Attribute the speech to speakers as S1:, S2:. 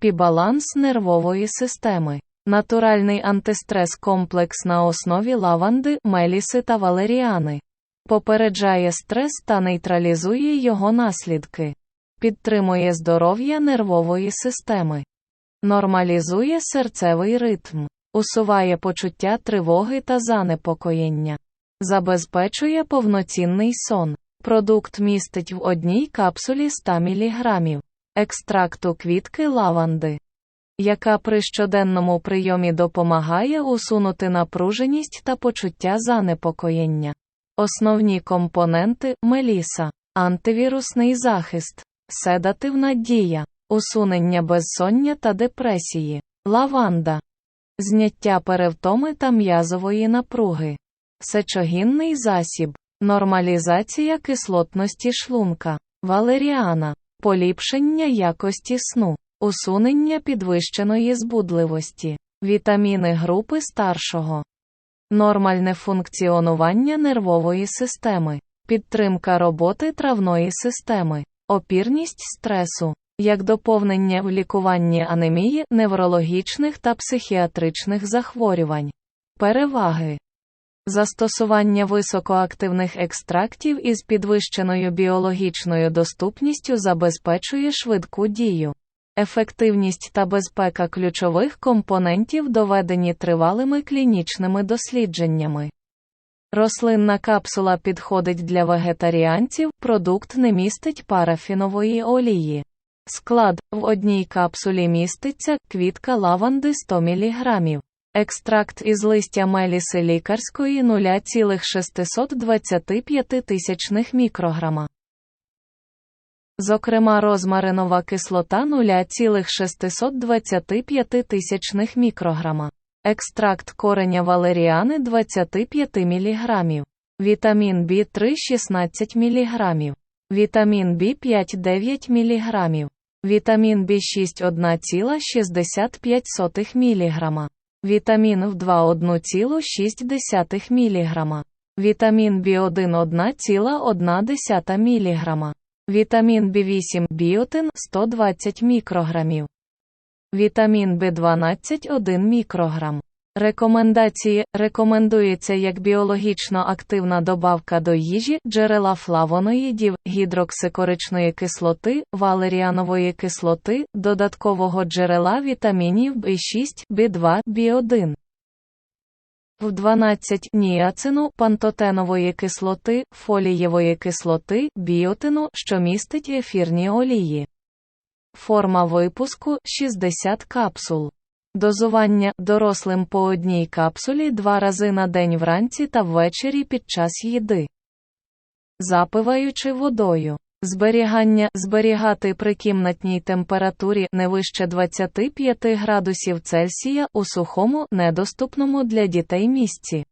S1: Пібаланс нервової системи. Натуральний антистрес комплекс на основі лаванди, меліси та валеріани. Попереджає стрес та нейтралізує його наслідки. Підтримує здоров'я нервової системи. Нормалізує серцевий ритм. Усуває почуття тривоги та занепокоєння. Забезпечує повноцінний сон. Продукт містить в одній капсулі 100 мг екстракту квітки лаванди, яка при щоденному прийомі допомагає усунути напруженість та почуття занепокоєння. Основні компоненти меліса, антивірусний захист, седативна дія, усунення безсоння та депресії, лаванда, зняття перевтоми та м'язової напруги, сечогінний засіб, нормалізація кислотності шлунка, валеріана, поліпшення якості сну, усунення підвищеної збудливості, вітаміни групи старшого, нормальне функціонування нервової системи, підтримка роботи травної системи, опірність стресу, як доповнення в лікуванні анемії, неврологічних та психіатричних захворювань, переваги. Застосування високоактивних екстрактів із підвищеною біологічною доступністю забезпечує швидку дію. Ефективність та безпека ключових компонентів доведені тривалими клінічними дослідженнями. Рослинна капсула підходить для вегетаріанців, продукт не містить парафінової олії. Склад в одній капсулі міститься квітка лаванди 100 мг. Екстракт із листя меліси лікарської 0,625 тисячних мікрограма. Зокрема, розмаринова кислота 0,625 тисячних мікрограма. Екстракт кореня валеріани 25 мг. Вітамін В3 16 мг. Вітамін В5 9 мг. Вітамін В6 1,65 мг. Вітамін В2 1,6 мг. Вітамін В1 1,1 мг. Вітамін В8 біотин 120 мікрограмів. Вітамін В12 1 мікрограм. Рекомендації рекомендується як біологічно активна добавка до їжі, джерела флавоноїдів, гідроксикоричної кислоти, валеріанової кислоти, додаткового джерела вітамінів B6, B2, B1. В 12 ніацину, пантотенової кислоти, фолієвої кислоти, біотину, що містить ефірні олії. Форма випуску 60 капсул. Дозування дорослим по одній капсулі два рази на день вранці та ввечері під час їди. Запиваючи водою. Зберігання зберігати при кімнатній температурі не вище 25 градусів Цельсія у сухому, недоступному для дітей місці.